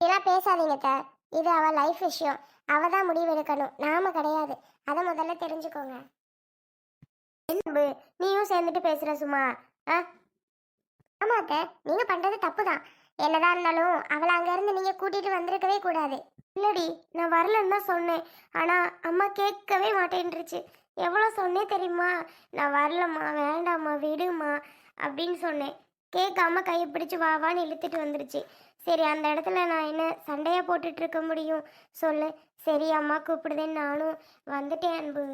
இதெல்லாம் பேசாதீங்க அத்தை. இது அவ லைஃப் விஷயம். அவ தான் முடிவு எடுக்கணும். நாம கிடையாது. அதை முதல்ல தெரிஞ்சுக்கோங்க. அன்பு நீயும் சேர்ந்துட்டு பேசுற சும்மா. ஆ? ஆமா அத்தை. நீங்க பண்றது தப்பு தான். என்னதான் இருந்தாலும் அவளை அங்க இருந்து நீங்க கூட்டிட்டு வந்திருக்கவே கூடாது. இல்லடி நான் வரலன்னு தான் சொன்னேன். ஆனா அம்மா கேட்கவே மாட்டேன்ருச்சு எவ்வளோ சொன்னே தெரியுமா? நான் வரலம்மா வேண்டாம்மா விடுமா அப்படின்னு சொன்னேன். கேட்காம கையை பிடிச்சி வா வான்னு இழுத்துட்டு வந்துருச்சு. சரி அந்த இடத்துல நான் என்ன சண்டையாக போட்டுட்டு இருக்க முடியும்? சொல்லு. சரி அம்மா கூப்பிடுதேன்னு நானும் வந்துட்டேன் அன்பு.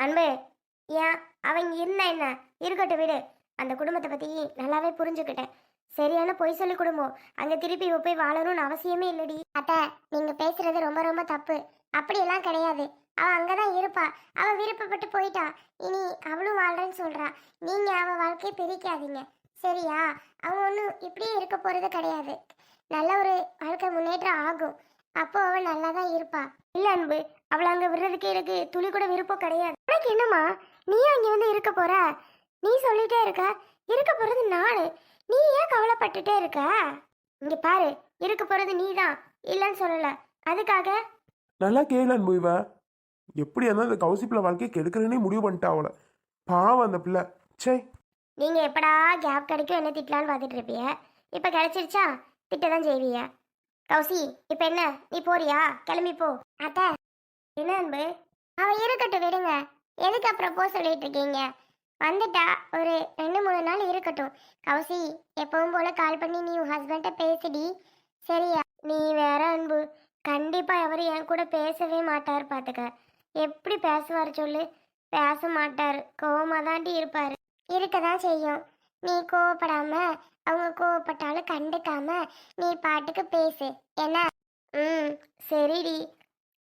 அன்பு ஏன்? அவன் இருந்தா என்ன? இருக்கட்டும் விடு. அந்த குடும்பத்தை பற்றி நல்லாவே புரிஞ்சுக்கிட்டேன். சரியான பொய் சொல்லி குடும்பம் அங்கே திருப்பி இவ போய் வாழணும்னு அவசியமே இல்லடி. அத்தை நீங்கள் பேசுறது ரொம்ப ரொம்ப தப்பு. அப்படியெல்லாம் கிடையாது. அவன் அங்கே தான் இருப்பா. அவள் விருப்பப்பட்டு போயிட்டா. இனி அவளும் வாழ்றேன்னு சொல்கிறா நீங்கள் அவள் வாழ்க்கையை பிரிக்காதீங்க. சரியா? அவ ஒன்றும் இப்படியே இருக்க போறது கிடையாது. நல்ல ஒரு வாழ்க்கை முன்னேற்றம் ஆகும். அப்போ அவள் நல்லா தான் இருப்பா. இல்ல அன்பு அவளை அங்க விடுறதுக்கு எனக்கு துளி கூட விருப்பம் கிடையாது. உனக்கு என்னம்மா? நீ அங்க வந்து இருக்க போற? நீ சொல்லிட்டே இருக்க? இருக்க போறது நானு நீ ஏன் கவலைப்பட்டுட்டே இருக்க? இங்க பாரு இருக்க போறது நீ தான் இல்லைன்னு சொல்லல. அதுக்காக? நல்லா கேளு அன்பு இவ. எப்படி இருந்தால் இந்த கௌசிப்பிள்ள வாழ்க்கையை கெடுக்கிறேன்னே முடிவு பண்ணிட்டா அவளை. பாவம் அந்த பிள்ளை. ச்சே. நீங்கள் எப்படா கேப் கிடைக்கும் என்ன திட்டலான்னு பார்த்துட்டு இருப்பிய? இப்போ கிடைச்சிருச்சா? திட்ட தான் செய்விய. கௌசி இப்போ என்ன? நீ போறியா? கிளம்பி போ. அத்தை என்ன அன்பு? அவள் இருக்கட்டும் விடுங்க. எதுக்கு அப்புறம் போ சொல்லிட்டு இருக்கீங்க? வந்துட்டா ஒரு ரெண்டு மூணு நாள் இருக்கட்டும். கௌசி எப்பவும் போல கால் பண்ணி நீ உன் ஹஸ்பண்ட்டை பேசிடி. சரியா? நீ வேற அன்பு. கண்டிப்பாக அவர் என் கூட பேசவே மாட்டார் பார்த்துக்க எப்படி பேசுவார் சொல்லு? பேச மாட்டார். கோவமாக தாண்டி இருப்பார். இருக்க தான் செய்யும். நீ கோவப்படாம அவங்க கோவப்பட்டாலும் கண்டுக்காம நீ பாட்டுக்கு பேசு. என்ன? ம் சரிடி.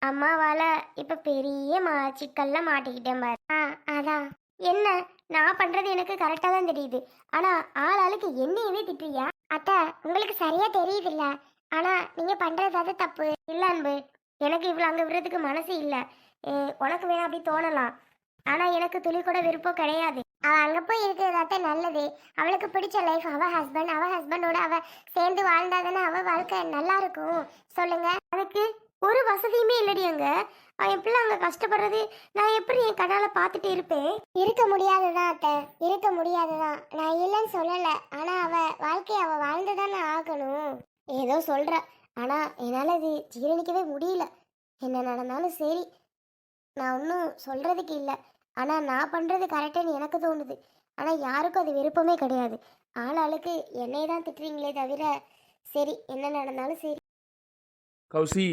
அம்மாவால இப்ப பெரிய மா சிக்கல்லாம் மாட்டிக்கிட்டேன் பாரு. ஆ அதான் என்ன? நான் பண்றது எனக்கு கரெக்டாக தான் தெரியுது. ஆனா ஆள் ஆளுக்கு என்னையவே திட்டுறியா? அத்தை உங்களுக்கு சரியா தெரியுதுல்ல. ஆனா நீங்க பண்றது அது தப்பு. இல்ல அன்பு எனக்கு இவ்வளவு அங்க விடுறதுக்கு மனசு இல்ல. ஏ, உனக்கு வேணா அப்படி தோணலாம். ஆனா எனக்கு துளி கூட விருப்பம் கிடையாது. அவ அங்க போய் இருக்கிறதாத்த நல்லது. அவளுக்கு பிடிச்ச லைஃப் அவ ஹஸ்பண்ட் அவ ஹஸ்பண்டோட அவ சேர்ந்து வாழ்ந்தாதானே அவ வாழ்க்கை நல்லா இருக்கும். சொல்லுங்க. அதுக்கு ஒரு வசதியுமே இல்லடி அங்க. அவன் என் பிள்ளை அங்க கஷ்டப்படுறது நான் எப்படி என் கண்ணால பார்த்துட்டு இருப்பேன்? இருக்க முடியாதுதான் அத்தை. இருக்க முடியாதுதான். நான் இல்லைன்னு சொல்லல. ஆனா அவ வாழ்க்கைய அவ வாழ்ந்துதானே ஆகணும். ஏதோ சொல்ற. ஆனா என்னால இது ஜீரணிக்கவே முடியல. என்ன நடந்தாலும் சரி. நான் ஒன்றும் சொல்றதுக்கு இல்லை. ஆனா நான் பண்றது கரெக்டுன்னு எனக்கு தோணுது. ஆனா யாருக்கும் அது விருப்பமே கிடையாது. ஆளாளுக்கு என்னை தான் திட்டுறீங்களே தவிர சரி என்ன நடந்தாலும் சரி. கௌசி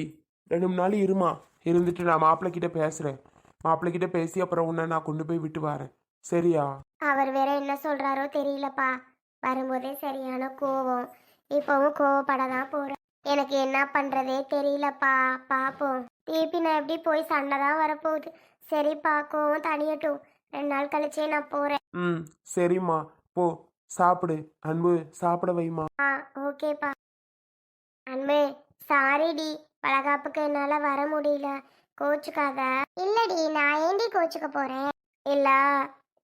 ரெண்டு மூணு நாள் இருமா? இருந்துட்டு நான் மாப்பிள்ளை கிட்ட பேசுகிறேன் மாப்பிள்ளை கிட்ட பேசி அப்புறம் உன்னை நான் கொண்டு போய் விட்டு வரேன். சரியா? அவர் வேற என்ன சொல்றாரோ தெரியலப்பா. வரும்போதே சரியான கோவம். இப்பவும் கோவப்பட தான் போறேன். எனக்கு என்ன பண்றதே தெரியலப்பா. பாப்போம். திருப்பி நான் எப்படி போய் சண்டை தான் வரப்போகுது. சரிப்பா கோவம் தனியட்டும். ரெண்டு நாள் கழிச்சே நான் போறேன். ம் சரிம்மா. போ சாப்பிடு. அன்பு சாப்பிட வைமா ஆ ஓகேப்பா. அன்பு சாரிடி. வளகாப்புக்கு என்னால வர முடியல. கோச்சுக்காத. இல்லடி நான் ஏண்டி கோச்சுக்க போறேன்? இல்ல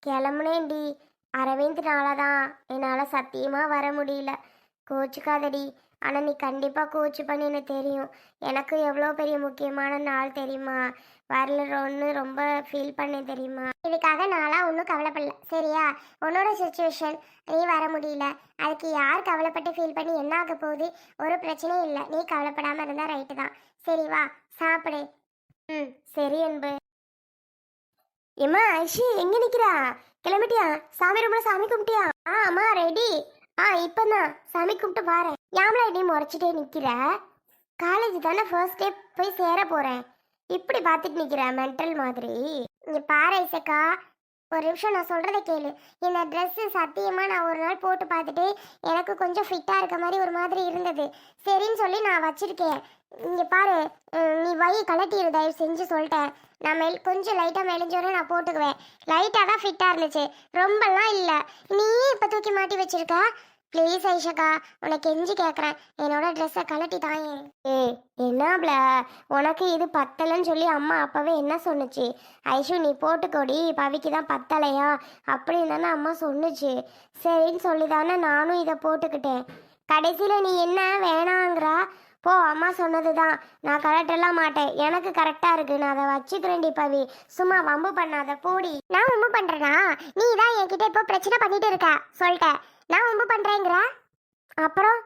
கிளம்புனேன்டி. அரவிந்த்னால தான் என்னால் சத்தியமாக வர முடியல. கோச்சுக்காதடி. ஆனால் நீ கண்டிப்பாக கோச்சு பண்ணி எனக்கு தெரியும். எனக்கு எவ்வளோ பெரிய முக்கியமான நாள் தெரியுமா? வரலன்னு ரொம்ப ஃபீல் பண்ணேன் தெரியுமா? இதுக்காக நாளாக ஒன்றும் கவலைப்படல. சரியா? உன்னோட சுச்சுவேஷன் நீ வர முடியல. அதுக்கு யார் கவலைப்பட்டு ஃபீல் பண்ணி என்ன ஆக போகுது? ஒரு பிரச்சனையும் இல்லை. நீ கவலைப்படாமல் இருந்தால் ரைட்டு தான். சரி வா. சாப்பிடு. ம் சரி அன்பு. ஏம்மா ஐஷி எங்கே நிற்கிறா கிளம்பிட்டியா? சாமி ரொம்ப சாமி கும்பிட்டியா? ஆ அம்மா ரெடி ஆ இப்போதான். சாமி கும்பிட்டு வாரேன். யாமலா நீ முறைச்சிட்டே நிற்கிற காலேஜ் தானே ஃபர்ஸ்ட் டே போய் சேர போகிறேன் இப்படி பார்த்துட்டு நிற்கிற மென்டல் மாதிரி? இங்கே பாரு ஐசக்கா ஒரு நிமிஷம் நான் சொல்கிறத கேளு. இந்த ட்ரெஸ்ஸு சத்தியமாக நான் ஒரு நாள் போட்டு பார்த்துட்டு எனக்கு கொஞ்சம் ஃபிட்டாக இருக்க மாதிரி ஒரு மாதிரி இருந்தது. சரின்னு சொல்லி நான் வச்சுருக்கேன். இங்கே பாரு நீ வை கலட்டிடு தயவு செஞ்சு சொல்லிட்டேன். நான் மெல் கொஞ்சம் லைட்டாக மெலிஞ்சோடனே நான் போட்டுக்குவேன். லைட்டாக தான் ஃபிட்டாக இருந்துச்சு. ரொம்பலாம் இல்லை. நீ இப்போ தூக்கி மாட்டி வச்சிருக்க? ப்ளீஸ் ஐஷக்கா உனக்கு கெஞ்சி கேட்குறேன் என்னோட ட்ரெஸ்ஸை கழட்டி தான். ஏ என்னப்ல? உனக்கு இது பத்தலைன்னு சொல்லி அம்மா அப்போவே என்ன சொன்னுச்சு? ஐஷு நீ போட்டுக்கோடி பவிக்கு தான் பத்தலையா? அப்படின்னு தானே அம்மா சொன்னுச்சு. சரின்னு சொல்லி தானே நானும் இதை போட்டுக்கிட்டேன். கடைசியில் நீ என்ன வேணாங்கிறா? போ அம்மா சொன்னது தான் நான் கலட்டெல்லாம் மாட்டேன். எனக்கு கரெக்டாக இருக்கு. நான் அதை வச்சுக்கிறேன்டி பவி. சும்மா வம்பு பண்ணாத. போடி. நான் வம்பு பண்ணுறேனா நீ தான் என்கிட்ட இப்போ பிரச்சனை பண்ணிட்டு இருக்க. சொல்லிட்டேன். நான் உம்பு பண்ணுறேங்கிற அப்புறம்?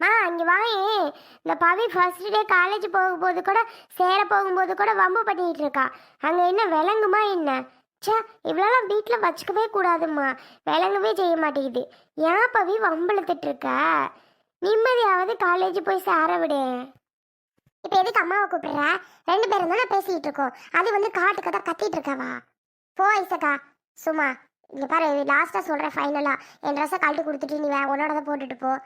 மா இங்கே வாயே. இந்த பவி ஃபர்ஸ்ட் டே காலேஜ் போகும்போது கூட சேர போகும்போது கூட வம்பு பண்ணிக்கிட்டு இருக்கா. அங்கே என்ன விளங்குமா என்ன? சே இவ்வளோலாம் வீட்டில் வச்சுக்கவே கூடாதும்மா. விளங்கவே செய்ய மாட்டேங்குது. ஏன் பவி வம்பிழுத்துட்டு இருக்க? நிம்மதியாவது காலேஜ் போய் சேர விடு. இப்போ எதுக்கு அம்மாவை கூப்பிடுற? ரெண்டு பேரும் தானே பேசிகிட்டு இருக்கோம். அது வந்து காட்டு கதை கத்திட்டு இருக்கவா? போ ஐசக்கா. சும்மா. இங்க பாரு லாஸ்ட்டாக சொல்கிறேன் ஃபைனலாக என் ட்ரெஸ்ஸை கழட்டி கொடுத்துட்டு நீ வே- உன்னோடத போட்டுட்டு போ.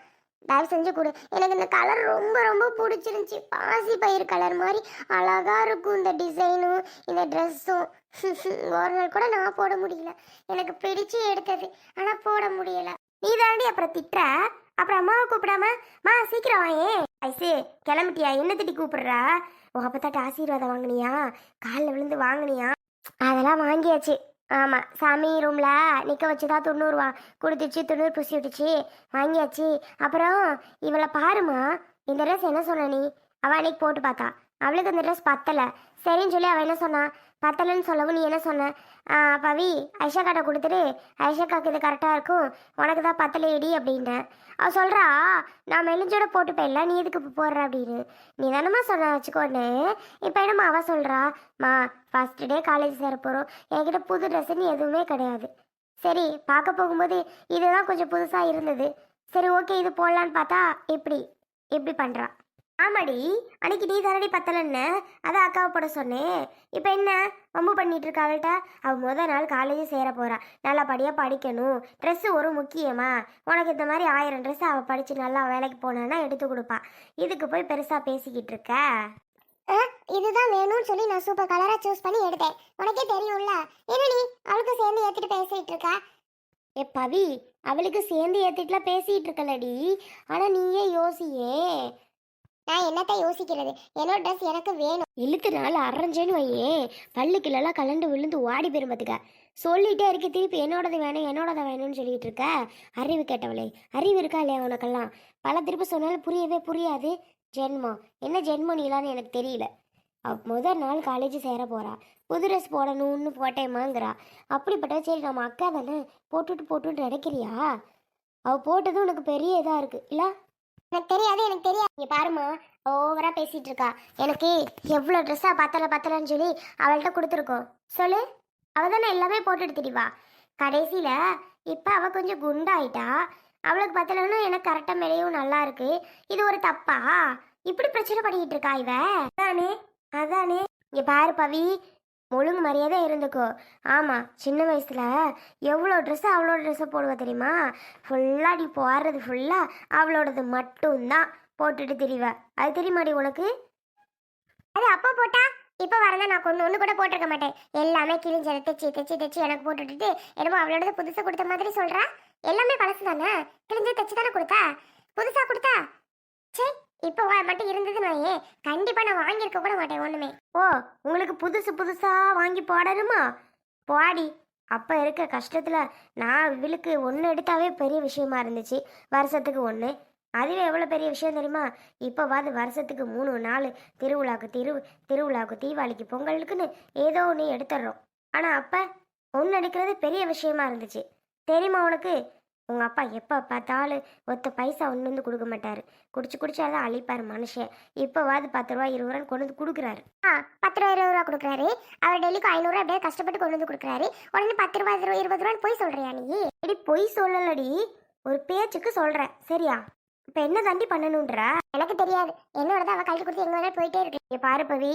தயவு செஞ்சு கொடு. எனக்கு இந்த கலர் ரொம்ப ரொம்ப பிடிச்சிருந்துச்சி. பாசி பயிர் கலர் மாதிரி அழகாக இருக்கும் இந்த டிசைனும் இந்த ட்ரெஸ்ஸும் ஒரு நாள் கூட நான் போட முடியல. எனக்கு பிடிச்சி எடுத்தது. ஆனால் போட முடியல. நீ தாண்டி அப்புறம் திட்டுற? அப்புறம் அம்மாவை கூப்பிடாம? மா சீக்கிரம் வாயே. ஐசு கிளம்பிட்டியா? என்ன திட்டி கூப்பிடுறா? உன் அப்பத்தாட்ட ஆசீர்வாதம் வாங்கினியா? காலில் விழுந்து வாங்கினியா? அதெல்லாம் வாங்கியாச்சு. ஆமாம் சாமி ரூமில் நிற்க வச்சு தான் தொண்ணூறுவா கொடுத்துச்சு தொண்ணூறு பூசி விட்டுச்சு வாங்கியாச்சு. அப்புறம் இவளை பாருமா இந்த ட்ரெஸ் என்ன சொன்ன நீ? அவள் அன்னைக்கு போட்டு பார்த்தா. அவளுக்கு இந்த ட்ரெஸ் பத்தலை. சரின்னு சொல்லி அவள் என்ன சொன்னா? பத்தலைன்னு சொல்லவும் நீ என்ன சொன்ன? பவி ஐஷாக்காட்ட கொடுத்துட்டு ஐஷாக்காக்கு இது கரெக்டாக இருக்கும். உனக்கு தான் பத்தலையடி அப்படின்ட்டேன் அவள் சொல்கிறா நான் மெலிஞ்சோட போட்டு போயிடல நீ எதுக்கு போடுற அப்படின்னு. நீ தானம்மா சொன்ன வச்சுக்கோன்னு இப்போ என்னம்மா அவள் சொல்கிறா மா ஃபஸ்ட் டே காலேஜ் சேர போகிறோம் என்கிட்ட புது ட்ரெஸ்ஸுன்னு எதுவுமே கிடையாது. சரி பார்க்க போகும்போது இதுதான் கொஞ்சம் புதுசாக இருந்தது. சரி ஓகே இது போடலான்னு பார்த்தா இப்படி இப்படி பண்ணுறா ஆமாடி அன்னைக்கு நீ தரடி பத்தலன்னு அதான் அக்காவை போட சொன்னேன் இப்போ என்ன? வம்பு பண்ணிட்டு இருக்கா அவள்கிட்ட அவள் முத நாள் காலேஜ் சேர போறா. நல்லபடியாக படிக்கணும். ட்ரெஸ்ஸு ஒரு முக்கியமா? உனக்கு இந்த மாதிரி ஆயிரம் ட்ரெஸ் அவள் படித்து நல்லா வேலைக்கு போனான்னா எடுத்து கொடுப்பா. இதுக்கு போய் பெருசாக பேசிக்கிட்டு இருக்க? இதுதான் வேணும்னு சொல்லி நான் சூப்பர் கலரா சூஸ் பண்ணி எடுத்தேன். உனக்கே தெரியும்ல? என்ன நீ அவளுக்கு சேர்ந்து ஏத்திட்டு பேசிட்டு இருக்க? ஏ பவி அவளுக்கு சேர்ந்து ஏற்றிட்டுலாம் பேசிகிட்டு இருக்கலடி. ஆனால் நீயே யோசியே. நான் என்னத்தை யோசிக்கிறது? என்னோட ட்ரெஸ் எனக்கு வேணும். இழுத்து நாள் அரைஞ்சேன்னு வையே. பல்லுக்குள்ளெல்லாம் கலண்டு விழுந்து ஓடி போயிரும் பார்த்துக்க சொல்லிட்டே இருக்கு திருப்பி என்னோடது வேணும் என்னோடது வேணும்னு சொல்லிட்டு இருக்க. அறிவு கேட்டவளே அறிவு இருக்கா இல்லையா உனக்கெல்லாம்? பல திருப்பி சொன்னாலும் புரியவே புரியாது. ஜென்மம். என்ன ஜென்மம் நீலான்னு எனக்கு தெரியல. அவ முதல் நாள் காலேஜ் சேர போறா. புது ட்ரெஸ் போடணும்னு போட்டேமாங்கிறா அப்படிப்பட்ட சரி நம்ம அக்கா தானே? போட்டுட்டு போட்டுட்டு நினைக்கிறியா அவ போட்டதும் உனக்கு பெரிய இதாக இருக்கு. இல்லை? எனக்கு தெரியாது எனக்கு தெரியாது. இங்க பாருமா ஓவரா பேசிட்டு இருக்கா எனக்கு எவ்வளோ ட்ரெஸ்ஸா பத்தல பத்தலன்னு சொல்லி அவள்கிட்ட கொடுத்துருக்கோம். சொல்லு. அவ தானே எல்லாமே போட்டுட்டு திரிவா கடைசியில இப்போ அவ கொஞ்சம் குண்டாயிட்டா. அவளுக்கு பத்தலன்னு எனக்கு கரெக்டாக மேலேயும் நல்லா இருக்கு. இது ஒரு தப்பா? இப்படி பிரச்சனை பண்ணிக்கிட்டு இருக்கா இவ? அதானே அதானே. இங்கே பாரு பவி ஒழுங்கு மரியாதை இருந்துக்கோ. ஆமாம் சின்ன வயசில் எவ்வளோ ட்ரெஸ்ஸு அவ்வளோ ட்ரெஸ்ஸை போடுவா தெரியுமா? ஃபுல்லாக நீ போடுறது ஃபுல்லாக அவளோடது மட்டும்தான் போட்டுட்டு திரிவ. அது தெரியுமாடி உனக்கு? அது அப்போ போட்டா இப்போ வரதான் நான் கொண்டு ஒன்று கூட போட்டிருக்க மாட்டேன். எல்லாமே கிழிஞ்சதை தைச்சி தைச்சி தைச்சி எனக்கு போட்டுட்டு என்னமோ அவளோடது புதுசாக கொடுத்த மாதிரி சொல்கிறா எல்லாமே பழசு தானே கிழிஞ்சு தைச்சி தானே கொடுத்தா? புதுசாக கொடுத்தா? சரி இப்போ வா- மட்டும் இருந்ததுன்னு வையே கண்டிப்பாக நான் வாங்கியிருக்க கூட மாட்டேன் ஒன்றுமே ஓ உங்களுக்கு புதுசு புதுசாக வாங்கி போடணுமா? போடி. அப்போ இருக்க கஷ்டத்தில் நான் இவளுக்கு ஒன்று எடுத்தாவே பெரிய விஷயமா இருந்துச்சு. வருஷத்துக்கு ஒன்று அதுவே எவ்வளோ பெரிய விஷயம் தெரியுமா? இப்போ வாது வருஷத்துக்கு மூணு நாலு திருவிழாவுக்கு திரு திருவிழாவுக்கு தீபாவளிக்கு பொங்கலுக்குன்னு ஏதோ ஒன்று எடுத்துடுறோம். ஆனால் அப்போ ஒன்று எடுக்கிறது பெரிய விஷயமா இருந்துச்சு. தெரியுமா உனக்கு? உங்கள் அப்பா எப்போ பார்த்தாலும் ஒத்த பைசா ஒன்று வந்து கொடுக்க மாட்டார். குடிச்சு குடிச்சாதான் அழிப்பார் மனுஷன். இப்போவாது பத்து ரூபா இருபது ரூபான்னு கொண்டு வந்து கொடுக்குறாரு. ஆ பத்து ரூபா இருபது ரூபா கொடுக்குறாரு. அவர் டெய்லிக்கு ஐநூறுரூவா அப்படியே கஷ்டப்பட்டு கொண்டு வந்து கொடுக்குறாரு. உடனே பத்து ரூபா இருபது இருபது ரூபான்னு போய் சொல்றியா நீ? எடி பொய் சொல்லலடி. ஒரு பேச்சுக்கு சொல்கிறேன் சரியா? இப்போ என்ன தாண்டி பண்ணணுன்ற? எனக்கு தெரியாது. என்னோட அவ கழட்டி கொடுத்து எங்க வேணாலும் போயிட்டே இருக்கு. பாரு பவி.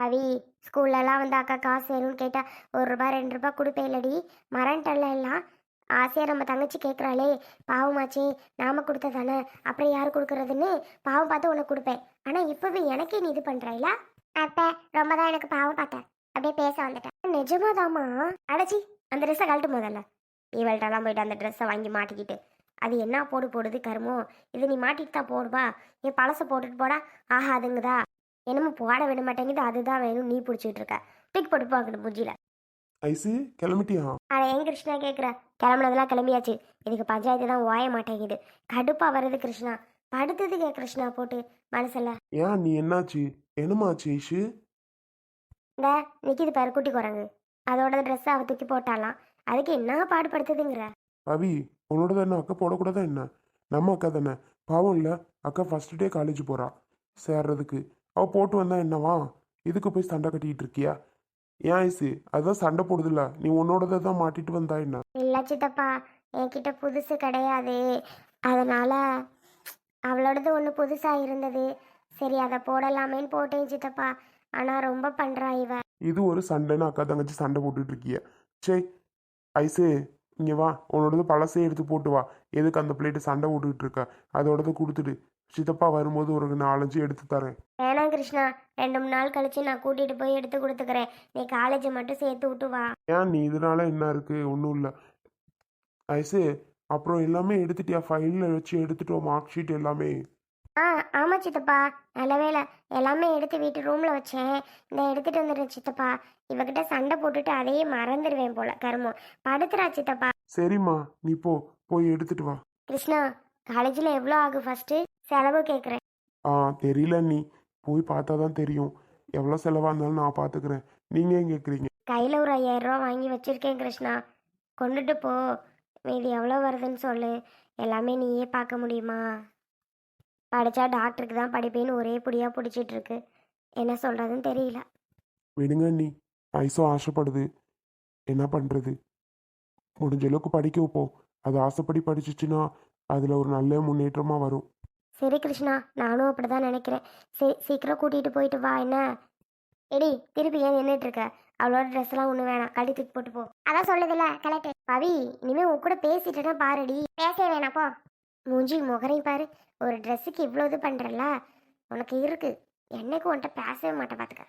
பவி ஸ்கூல்லலாம் வந்து அக்கா காசு வேணும்னு கேட்டால் ஒரு ரூபாய் ரெண்டு ரூபாய் கொடுப்பேன் இல்லடி. மரண்டல்ல எல்லாம். ஆசையாக நம்ம தங்கச்சி கேட்குறாளே பாவமாச்சே நாம கொடுத்ததானே? அப்புறம் யார் கொடுக்குறதுன்னு? பாவம் பார்த்து உனக்கு கொடுப்பேன். ஆனால் இப்போவே எனக்கே நீ இது பண்ணுறாயில அப்ப ரொம்ப தான் எனக்கு பாவம் பார்த்தேன் அப்படியே பேச வந்துட்டேன். நிஜமாதாம்மா? அடச்சி அந்த ட்ரெஸ்ஸை கழட்டு முதல்ல. இவள்கிட்டலாம் போயிட்டு அந்த ட்ரெஸ்ஸை வாங்கி மாட்டிக்கிட்டு அது என்ன போடு போடுது கருமோ? இது நீ மாட்டிட்டு தான் போடுவா என் பழசை போட்டுட்டு போடா. ஆஹா அதுங்குதா என்னமோ போட விட மாட்டேங்குது. அதுதான் வேணும். நீ பிடிச்சிட்டு இருக்க. தூக்கி போட்டு போகணும் மூஞ்சில ஐசு கிளம்பிட்டியா? அட ஏன் கிருஷ்ணா கேட்குற கிளம்புனதெல்லாம் கிளம்பியாச்சு. இதுக்கு பஞ்சாயத்து தான் ஓய மாட்டேங்குது. கடுப்பா வருது கிருஷ்ணா. படுத்ததுக்கே கிருஷ்ணா போட்டு மனசில். ஏன் நீ என்னாச்சு? என்னமாச்சு ஐஷு இந்த நிற்கிது பாரு குட்டி குரங்கு. அதோட ட்ரெஸ்ஸை அவ தூக்கி போட்டாலாம். அதுக்கு என்ன பாடுபடுத்துதுங்கிற? பவி உன்னோட தானே அக்கா போடக்கூடாதா என்ன? நம்ம அக்கா தானே. பாவம் இல்லை அக்கா ஃபர்ஸ்ட் டே காலேஜ் போறா. சேர்றதுக்கு. அவ போட்டு வந்தா என்னவா? இதுக்கு போய் சண்டை கட்டிக்கிட்டு இருக்கியா? ஏன் ஐசு அதுதான் சண்டை போடுதில்ல. நீ உன்னோடதை தான் மாட்டிட்டு வந்தா என்ன? இல்லை சித்தப்பா என்கிட்ட புதுசு கிடையாது. அதனால அவளோடது ஒன்று புதுசாக இருந்தது. சரி அதை போடலாமேன்னு போட்டேன் சித்தப்பா. ஆனால் ரொம்ப பண்ணுறா இவ. இது ஒரு சண்டைன்னு அக்கா தங்கச்சி சண்டை போட்டுட்டு இருக்கிய. சே ஐசு இங்க வா. உன்னோடது பழசே எடுத்து போட்டு வா. எதுக்கு அந்த பிளேட்டு சண்டை போட்டுக்கிட்டு இருக்க? அதோடது கொடுத்துடு. சித்தப்பா வரும்போது ஒரு நாலஞ்சு எடுத்து தரேன். வேணாம் கிருஷ்ணா. ரெண்டு மூணு நாள் கழிச்சு நான் கூட்டிகிட்டு போய் எடுத்து கொடுத்துக்கிறேன். நீ காலேஜை மட்டும் சேர்த்து விட்டு வா. ஏன் நீ இதனால என்ன இருக்கு? ஒன்றும் இல்லை. ஐசு அப்புறம் எல்லாமே எடுத்துட்டியா? ஃபைலில் வச்சு எடுத்துட்டோம் மார்க் ஷீட் எல்லாமே. ஆ ஆமாம் சித்தப்பா. நல்ல வேலை எல்லாமே எடுத்து வீட்டு ரூமில் வச்சேன். இந்த எடுத்துகிட்டு வந்துடுறேன் சித்தப்பா. இவகிட்ட சண்டை போட்டுட்டு அதையே மறந்துடுவேன் போல கருமம் படுத்துறா சித்தப்பா. சரிம்மா. நீ போ. போய் எடுத்துட்டு வா. கிருஷ்ணா காலேஜில் எவ்வளோ ஆகும் ஃபஸ்ட்டு செலவு கேட்குறேன் ஆ தெரியல நீ. போய் பார்த்தா தான் தெரியும். எவ்வளோ செலவாக இருந்தாலும் நான் பார்த்துக்கிறேன் நீங்கள் ஏன் கேட்குறீங்க கையில் ஒரு ஐயாயிரம் ரூபா வாங்கி வச்சிருக்கேன் கிருஷ்ணா. கொண்டுட்டு போ. மீதி எவ்வளோ வருதுன்னு சொல்லு. எல்லாமே நீயே பார்க்க முடியுமா? படித்தா டாக்டருக்கு தான் படிப்பேன்னு ஒரே புடியாக பிடிச்சிட்டு இருக்கு என்ன சொல்கிறதுன்னு தெரியல. விடுங்க நீ. ஐஸும் ஆசைப்படுது. என்ன பண்ணுறது முடிஞ்ச அளவுக்கு படிக்க வைப்போம். அது ஆசைப்படி படிச்சிச்சுன்னா அதில் ஒரு நல்ல முன்னேற்றமாக வரும். சரி கிருஷ்ணா நானும் அப்படி தான் நினைக்கிறேன். சரி சீக்கிரம் கூட்டிகிட்டு போயிட்டு வா என்ன? எடி திருப்பி ஏன் நின்றுட்டு இருக்க? அவளோட ட்ரெஸ்லாம் ஒன்றும் வேணாம். கழட்டி தூக்கி போட்டு போ. அதான் சொல்லுதுல கலெக்ட் பவி இனிமேல் உன் கூட பேசிட்டேன்னா பாருடி. பேசவே வேணாம் போ. மூஞ்சி முகரையும் பாரு. ஒரு ட்ரெஸ்ஸுக்கு இவ்வளோ இது பண்ணுறல உனக்கு இருக்கு. என்னைக்கு உன்கிட்ட பேசவே மாட்டேன் பார்த்துக்க